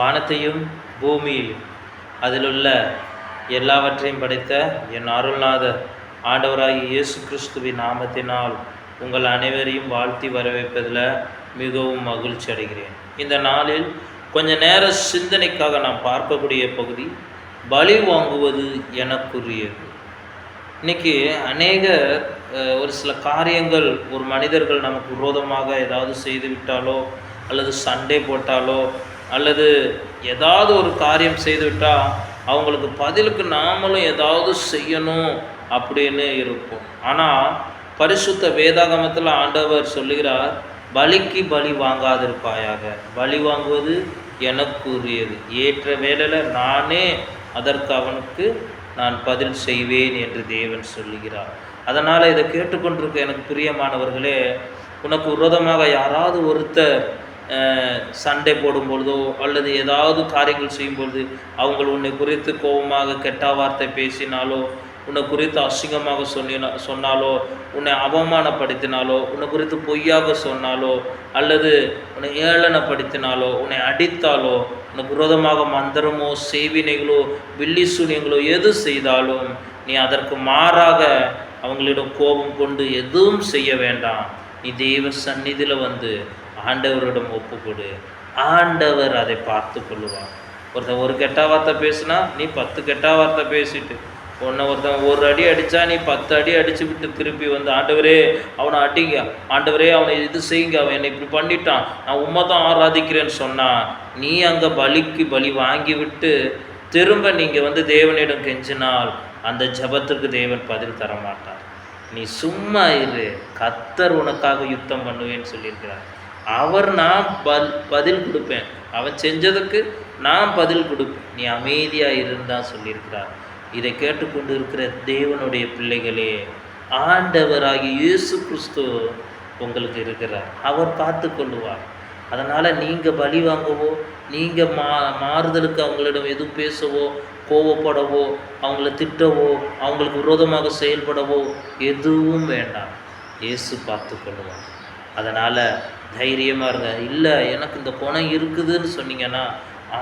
வானத்தையும் பூமியையும் அதிலுள்ள எல்லாவற்றையும் படைத்த என் அருள்நாத ஆண்டவராகி இயேசு கிறிஸ்துவின் நாமத்தினால் உங்கள் அனைவரையும் வாழ்த்தி வரவேற்பதில் மிகவும் மகிழ்ச்சி அடைகிறேன். இந்த நாளில் கொஞ்ச நேர சிந்தனைக்காக நாம் பார்க்கக்கூடிய பகுதி பலி வாங்குவது எனக்குரியது. இன்னைக்கு அநேக ஒரு சில காரியங்கள் ஒரு மனிதர்கள் நமக்கு விரோதமாக ஏதாவது செய்து விட்டாலோ அல்லது சண்டை போட்டாலோ அல்லது ஏதாவது ஒரு காரியம் செய்துவிட்டால் அவங்களுக்கு பதிலுக்கு நாமளும் ஏதாவது செய்யணும் அப்படின்னு இருப்போம். ஆனால் பரிசுத்த வேதாகமத்தில் ஆண்டவர் சொல்லுகிறார் பலிக்கு பலி வாங்காதிருப்பாயாக. பலி வாங்குவது எனக்குரியது. ஏற்ற வேளையில் நானே அதற்கு அவனுக்கு நான் பதில் செய்வேன் என்று தேவன் சொல்லுகிறார். அதனால் இதை கேட்டுக்கொண்டிருக்க எனக்கு பிரியமானவர்களே உனக்கு விரோதமாக யாராவது ஒருத்தர் சண்டை போடும் பொழுதோ அல்லது ஏதாவது காரியங்கள் செய்யும் பொழுது அவங்க உன்னை குறித்து கோபமாக கெட்ட வார்த்தை பேசினாலோ உன்னை குறித்து அசிங்கமாக சொன்னினா சொன்னாலோ உன்னை அவமானப்படுத்தினாலோ உன்னை குறித்து பொய்யாக சொன்னாலோ அல்லது உன்னை ஏளனப்படுத்தினாலோ உன்னை அடித்தாலோ உனக்கு விரோதமாக மந்திரமோ செய்வினைகளோ வில்லி சூனியங்களோ எது செய்தாலும் நீ அதற்கு மாறாக அவங்களிடம் கோபம் கொண்டு எதுவும் செய்ய வேண்டாம். நீ தெய்வ சந்நிதியில் வந்து ஆண்டவரிடம் ஒப்பு கொடு ஆண்டவர் அதை பார்த்து கொள்ளுவார். ஒருத்தன் ஒரு கெட்ட வார்த்தை பேசுனா நீ பத்து கெட்ட வார்த்தை பேசிட்டு உன்னை ஒருத்தன் ஒரு அடி அடித்தா நீ பத்து அடி அடிச்சு விட்டு திருப்பி வந்து ஆண்டவரே அவனை அடிங்க. ஆண்டவரே அவனை இது செய்யுங்க. அவன் என்னை இப்படி பண்ணிட்டான். நான் உண்மை தான் ஆராதிக்கிறேன்னு சொன்னான் நீ அங்கே பலிக்கு பலி வாங்கி விட்டு திரும்ப நீங்கள் வந்து தேவனிடம் கெஞ்சினால் அந்த ஜெபத்திற்கு தேவன் பதில் தரமாட்டான் நீ சும்மா இரு. கத்தர் உனக்காக யுத்தம் பண்ணுவேன்னு சொல்லியிருக்கிறார். அவர் நான் பல் பதில் கொடுப்பேன். அவன் செஞ்சதுக்கு நான் பதில் கொடுப்பேன். நீ அமைதியாக இருந்தால் சொல்லியிருக்கிறார். இதை கேட்டுக்கொண்டு இருக்கிற தேவனுடைய பிள்ளைகளே ஆண்டவராகிய இயேசு கிறிஸ்து உங்களுக்கு இருக்கிறார். அவர் பார்த்து கொள்ளுவார் அதனால் நீங்கள் பலி வாங்கவோ நீங்கள் மா மாறுதலுக்கு அவங்களிடம் எதுவும் பேசவோ கோவப்படவோ அவங்கள திட்டவோ அவங்களுக்கு விரோதமாக செயல்படவோ எதுவும் வேண்டாம். இயேசு பார்த்து கொள்ளுவார் அதனால் தைரியமாக இருங்க. இல்லை எனக்கு இந்த குணம் இருக்குதுன்னு சொன்னீங்கன்னா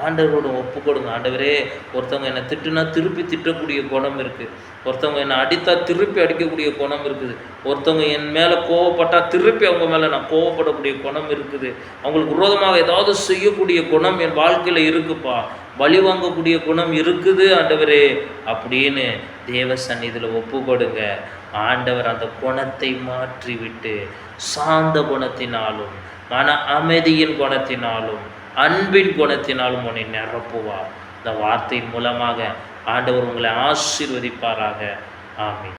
ஆண்டவரோட ஒப்பு கொடுங்க ஆண்டவரே ஒருத்தவங்க என்னை திட்டுனா திருப்பி திட்டக்கூடிய குணம் இருக்குது ஒருத்தவங்க என்னை அடித்தா திருப்பி அடிக்கக்கூடிய குணம் இருக்குது. ஒருத்தவங்க என் மேலே கோவப்பட்டால் திருப்பி அவங்க மேலே நான் கோவப்படக்கூடிய குணம் இருக்குது. அவங்களுக்கு விரோதமாக ஏதாவது செய்யக்கூடிய குணம் என் வாழ்க்கையில் இருக்குப்பா. பலி வாங்கக்கூடிய குணம் இருக்குது ஆண்டவரே. அப்படின்னு தேவ சந்நிதியில் ஒப்பு கொடுங்க. ஆண்டவர் அந்த குணத்தை மாற்றிவிட்டு சாந்த குணத்தினாலும் மன அமைதியின் குணத்தினாலும் அன்பின் குணத்தினாலும் உன்னை நிரப்புவார். இந்த வார்த்தையின் மூலமாக ஆண்டவர் உங்களை ஆசீர்வதிப்பாராக. ஆமீன்.